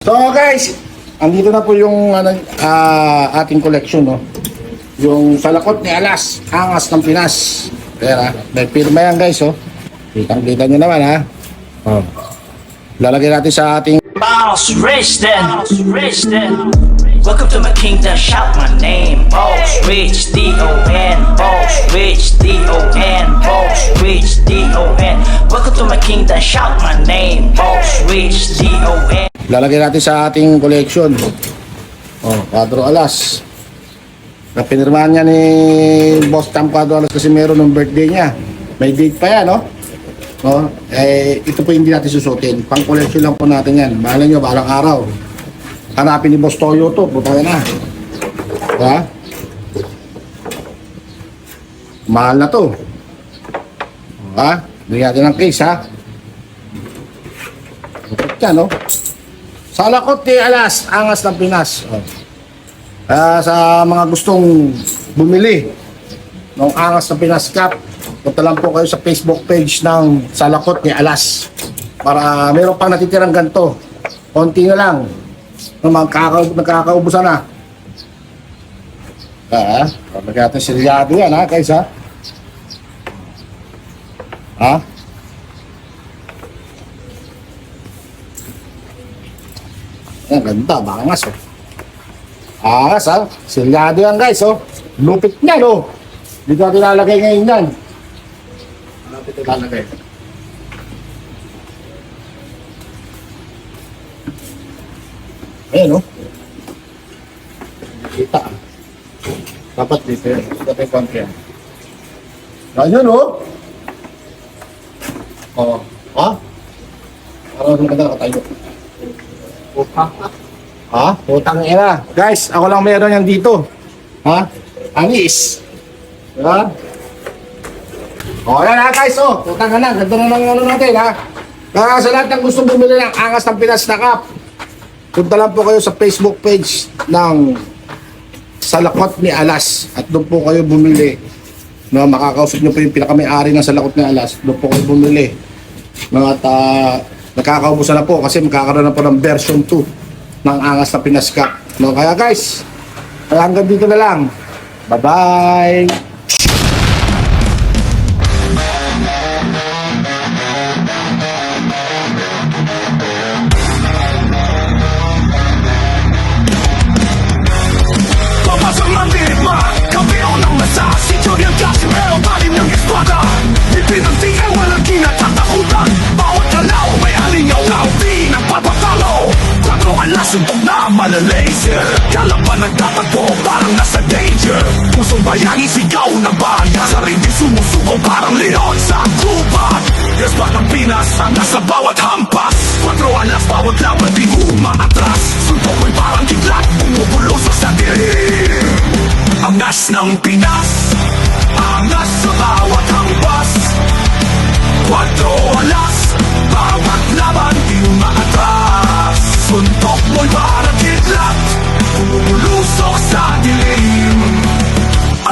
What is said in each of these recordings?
So guys, andito na po yung ano, ah, ating collection, no? Yung salakot ni Alas, angas ng Pinas. Kaya, may pirma yan guys, oh. Kitang-kita nyo naman, ha? Oh. Lalagay natin sa ating Boss Rich then, Rich then. Welcome to my kingdom, shout my name. Boss Rich, D-O-N. Boss Rich, D-O-N. Boss Rich, D-O-N. Welcome to my kingdom, shout my name. Boss Rich, D-O-N. Lalagay natin sa ating collection. Oh, Padro Alas. Na pinirmahan niya ni Boss Tam Padro Alas kasi meron ng birthday niya. May date pa yan, no? No? Eh, ito po hindi natin susutin. Pang collection lang po natin yan. Bahala nyo, balang araw. Hanapin ni Boss Toyo to. Puta ka na. Ha? Mahal na to. Ha? Bigyan natin ng case, ha? Bakit yan, no? Salakot ni Alas, angas ng Pinas. Oh. Kaya sa mga gustong bumili ng angas ng Pinas Cup, punta lang po kayo sa Facebook page ng Salakot ni Alas. Para meron pang natitirang ganito. Konti na lang. Magkaka nagkakaubusan na. Ah, kapag natin silyado yan ha, guys ha. Ha? Ang ganda, bangas oh. Angas ha. Silyado yan guys oh. Lupit niyan oh. Dito natin lalagay ngayon yan. Ano natin lalagay? Ayan oh. Kita. Dapat dito yan. Dapat yung konti yan. Ganyan oh. Oh. Ha? Parang maganda nakatayo. Ha? Putang ina. Guys, ako lang meron yan dito. Ha? Anis. Diba? O, yan ha guys, oh. Putang ina. Ganda na ng ano natin, ha? Kaya sa lahat ng gustong bumili ng angas ng Pinas na Cup, punta lang po kayo sa Facebook page ng Salakot ni Alas. At doon po kayo bumili. No, makakausap nyo po yung pinakamayari ng Salakot ni Alas. Doon po kayo bumili. No, at ah, nakakaubusan na po kasi magkakaroon na po ng version 2 ng Angas na Pinas Cup. No, kaya guys, hanggang dito na lang. Bye-bye! Malalaser Kalaban nagtatagpo parang nasa danger. Pusong bayani sigaw ng bayan Sarili sumusuko parang leon sa gubat. Yes ba ng Pinas ang nasa bawat hampas? Kwatro alas bawat laban di umaatras. Suntok ko'y parang kidlat Bumubuloso sa dilim Angas ng Pinas Angas sa bawat hampas. Kwatro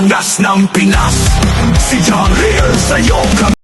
dilim Angas ng Pinas Si John Rear sa'yo kami